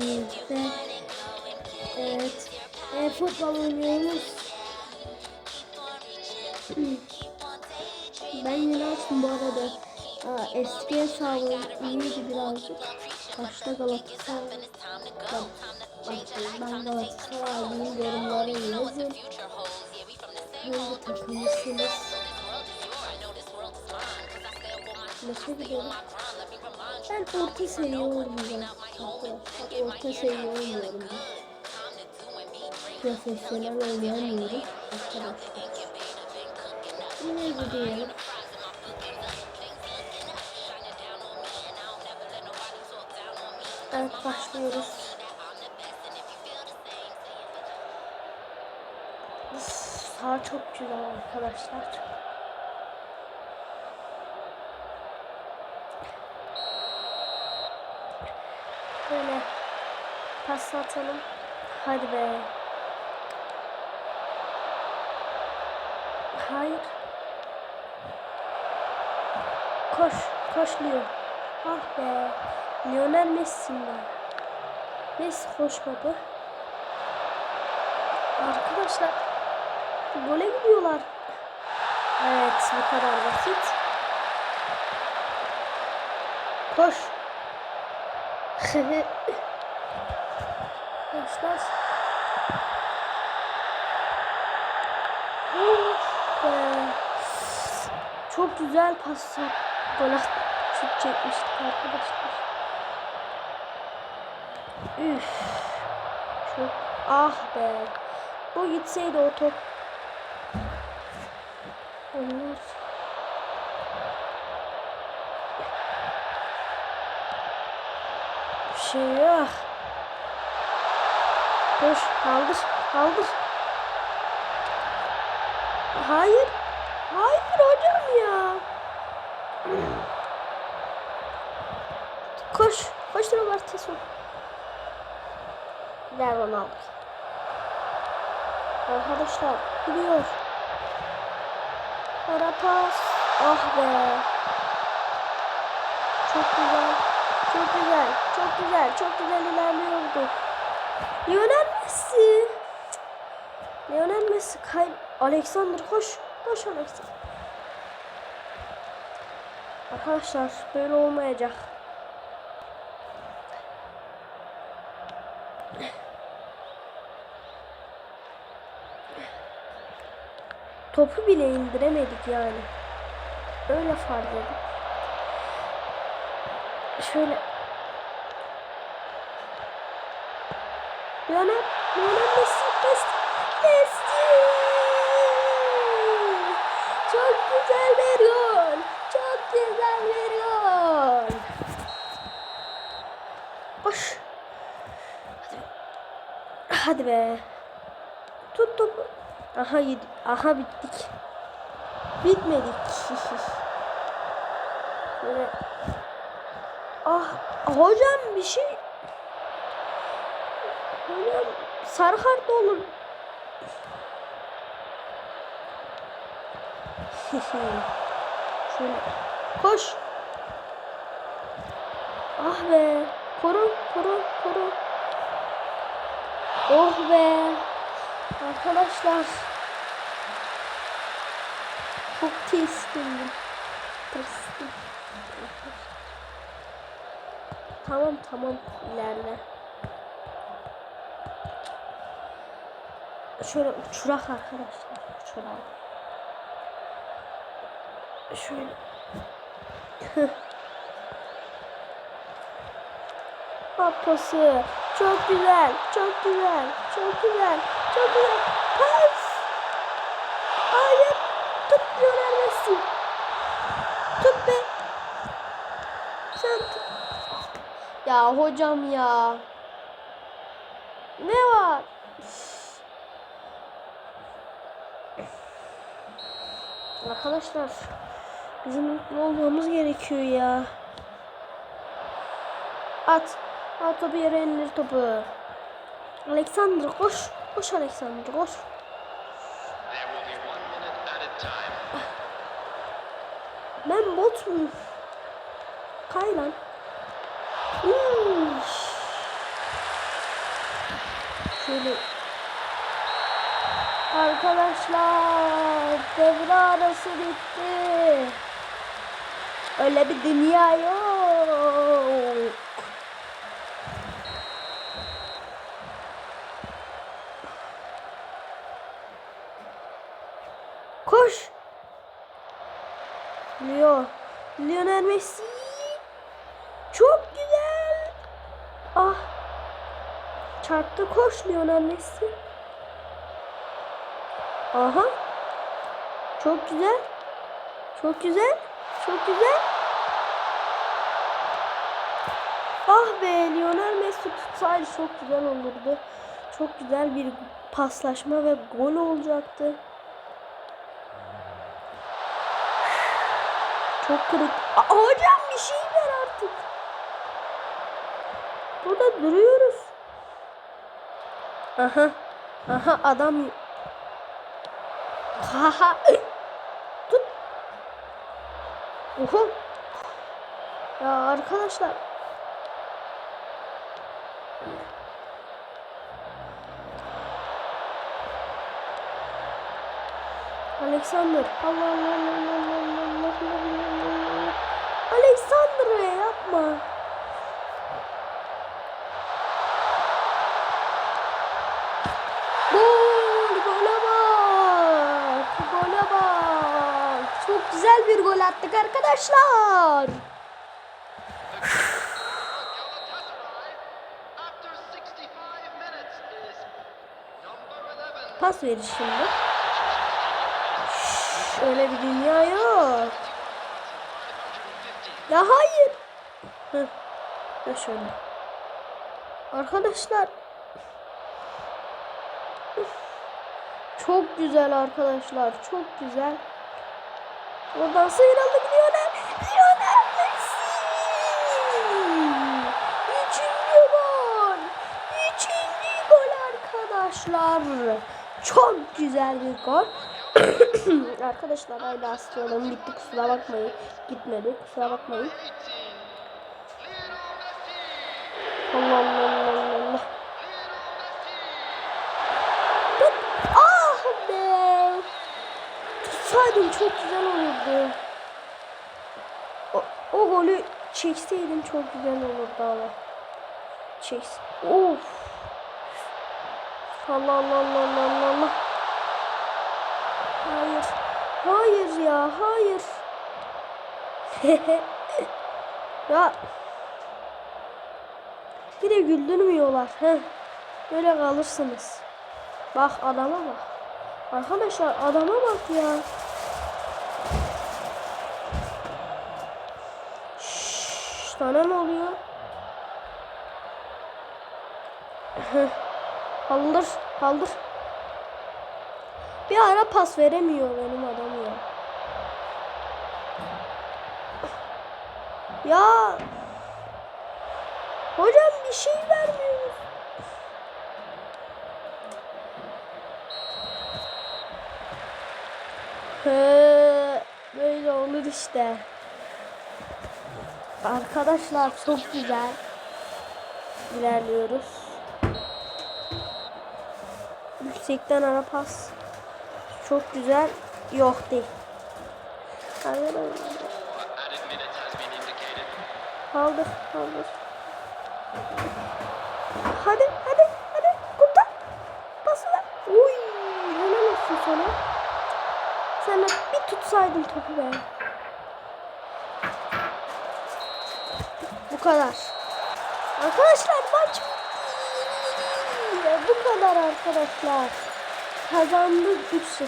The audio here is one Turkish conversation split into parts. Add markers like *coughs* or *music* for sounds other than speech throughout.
birlikte. Evet. E, futbol oynuyoruz. *clears throat* ben yeni açtım bu arada. Aa, eski hesabım iyiydi birazcık. Başta Galatasaray. Bak, ben Galatasaraylıyım yorumlara yazın. Hangi takımlısınız? Maça gidelim. Ben orta seviye olmayacağım. Orta seviye olmuyorum. Profesyonel oynayamıyorum arkadaşlar. Yine gidelim. Evet başlıyoruz. Sağ çok güzel arkadaşlar. Böyle pas atalım. Hadi be. Hayır. Koş, koş Leo. Ah be. Lionel Messi mi? Messi koşmadı. Arkadaşlar gole gidiyorlar. Evet bu kadar basit. Koş. Of be. Çok güzel pas gol şut çekmiştik arkadaşlar. Üf. Çok ah be. O gitseydi o top. Olur. Şey yok. Koş, kaldır, kaldır. Hayır. Hayır hocam ya. Koş. Koş Roberto. Ver Ronaldo. Arkadaşlar gidiyor. Ara pas. Ah be. Çok güzel. Çok güzel. Çok güzel. Çok güzel ilerliyordu. Lionel Messi. Lionel Messi kay Alexander koş. Koş Alexander. Arkadaşlar böyle olmayacak. Topu bile indiremedik yani. Öyle fark edin. Şöyle. Lionel, Lionel Messi, Messi, Messi. Çok güzel bir gol. Çok güzel bir gol. Koş. Hadi. Hadi be. Tut topu. Aha yedi. Aha bittik. Bitmedik. *laughs* Böyle. Ah hocam bir şey. Hocam sarı kart olur. *laughs* Şöyle. Koş. Ah be. Koru, koru, koru. Oh be. Arkadaşlar. Çok tırstım. Tırstım. Tamam tamam ilerle. Şöyle uçurak arkadaşlar. Uçurak. Şöyle. *laughs* Apası. Çok güzel. Çok güzel. Çok güzel. Çok güzel. Pas. Hayır. Tut Lionel Messi. Tut be. Sen tut. Ya hocam ya. Ne var? Arkadaşlar bizim mutlu olmamız gerekiyor ya. At. At topu yere indir topu. Alexander koş. Koş Alexander koş. Ben bot muyum? Kay lan. Şöyle. Arkadaşlar devre arası bitti. Öyle bir dünya yok. Koş. Leo. Lionel Messi. Çok güzel. Ah. Çarptı koş Lionel Messi. Aha. Çok güzel. Çok güzel. Çok güzel. Ah be Lionel Messi tutsaydı çok güzel olurdu. Çok güzel bir paslaşma ve gol olacaktı. Çok kırık. Aa, hocam bir şey ver artık. Burada duruyoruz. Aha. Aha adam. Haha. Tut. Oha. Ya arkadaşlar. Alexander. Allah Allah Allah Allah Allah Allah Allah Allah. Alexander yapma. Bir gol attık arkadaşlar. Galatasaray, after 65 minutes, is number 11. Pas verir şimdi. Şşş, Öyle bir dünya yok. Ya hayır. Heh. Ya şöyle. Arkadaşlar. Çok güzel arkadaşlar. Çok güzel. Oradan sıyrıldık Lionel. Lionel Messi. Üçüncü gol. Üçüncü gol arkadaşlar. Çok güzel bir gol. *coughs* arkadaşlar hala astronom gitti kusura bakmayın. Gitmedi kusura bakmayın. 18, Lionel Messi. Allah Allah Allah Allah Allah. Tut. Ah be. Tutsaydım çok güzel olurdu. O, o golü çekseydim çok güzel olurdu ama. Çeks. Of. Allah Allah Allah Allah Allah. Hayır. Hayır ya hayır. *laughs* ya. Bir de güldürmüyorlar. Heh. Böyle kalırsınız. Bak adama bak. Arkadaşlar adama bak ya. Sana ne oluyor? Kaldır, kaldır. Bir ara pas veremiyor benim adam ya. Ya Hocam bir şey vermiyor. He, böyle olur işte. Arkadaşlar çok güzel ilerliyoruz. Yüksekten ara pas. Çok güzel. Yok değil. Hayır, hayır. Hadi, hadi, hadi. Kurtar. Pası ver. Uy, helal olsun sana. De bir tutsaydın topu be. Kadar. Arkadaşlar maç. Bu kadar arkadaşlar. Kazandık 3-0.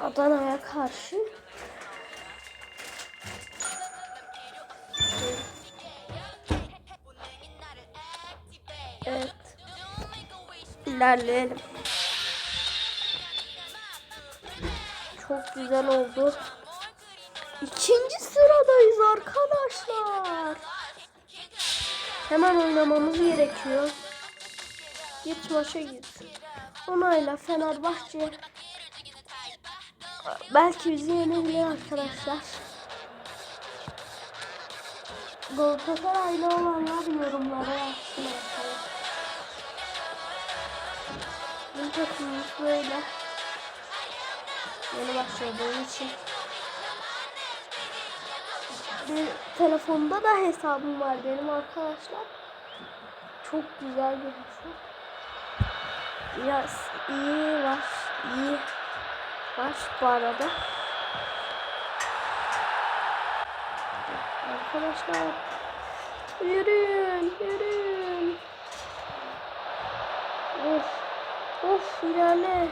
Adana'ya karşı. Evet. İlerleyelim. Çok güzel oldu. İkinci sıradayız arkadaşlar. Hemen oynamamız gerekiyor. Git maça git. Onayla Fenerbahçe. Belki bizi yenebilir arkadaşlar. Galatasaraylı olanlar yorumlara yazsın arkadaşlar. Bizim takımımız böyle. Yeni başladığım için. Bir telefonda da hesabım var benim arkadaşlar. Çok güzel bir hesap. Biraz iyi var. iyi var bu arada. Arkadaşlar yürüyün yürüyün. Of of ilerle.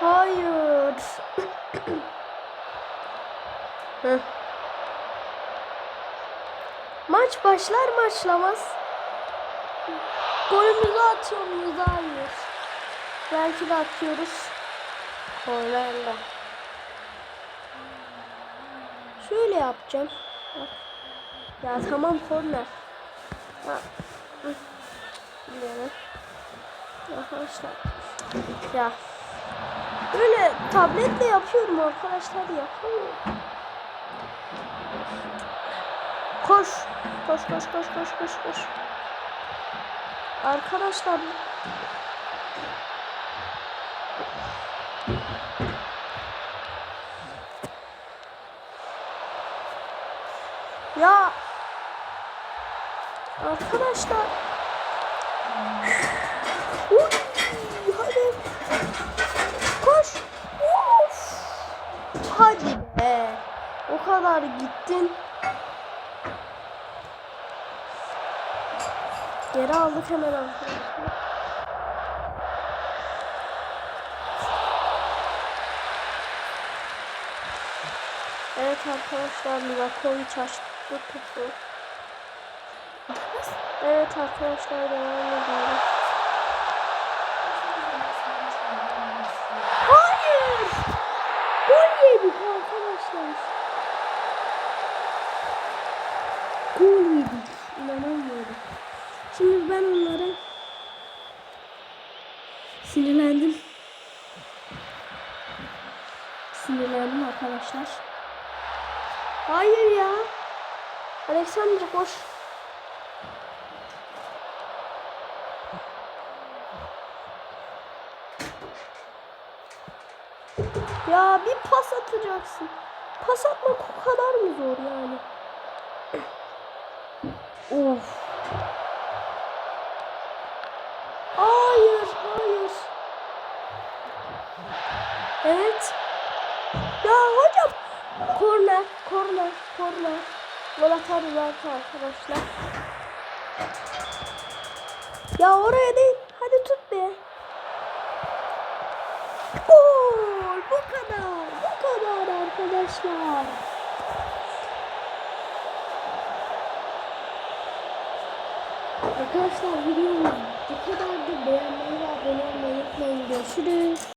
Hayır. Maç başlar başlamaz. Golümüzü atıyor muyuz? Hayır. Belki de atıyoruz. Kornerle. Şöyle yapacağım. Ya tamam korner. Biliyorum. Arkadaşlar. Ya. Böyle tabletle yapıyorum arkadaşlar yapamıyorum. Koş. Koş koş koş koş koş koş. Arkadaşlar. Ya. Arkadaşlar. Uy, Hadi. Koş. Of. Hadi be. O kadar gittin Geri aldık hemen arkadaşlar Evet arkadaşlar Livakovic açtı topu. Evet arkadaşlar devam ediyoruz. Hayır! Gol yedik arkadaşlar. Gol yedik. İnanamıyorum. Şimdi ben onlara sinirlendim. Sinirlendim arkadaşlar. Hayır ya. Alexander koş. Ya bir pas atacaksın. Pas atmak o kadar mı zor yani? *clears throat* of. Hayır, hayır. Evet. Korner, korner, korner. Gol atarız belki arkadaşlar. Ya oraya değil. Hadi tut be. Gol. Bu kadar. Bu kadar arkadaşlar. Arkadaşlar videomuz bu kadardı. Beğenmeyi ve abone olmayı unutmayın. Görüşürüz.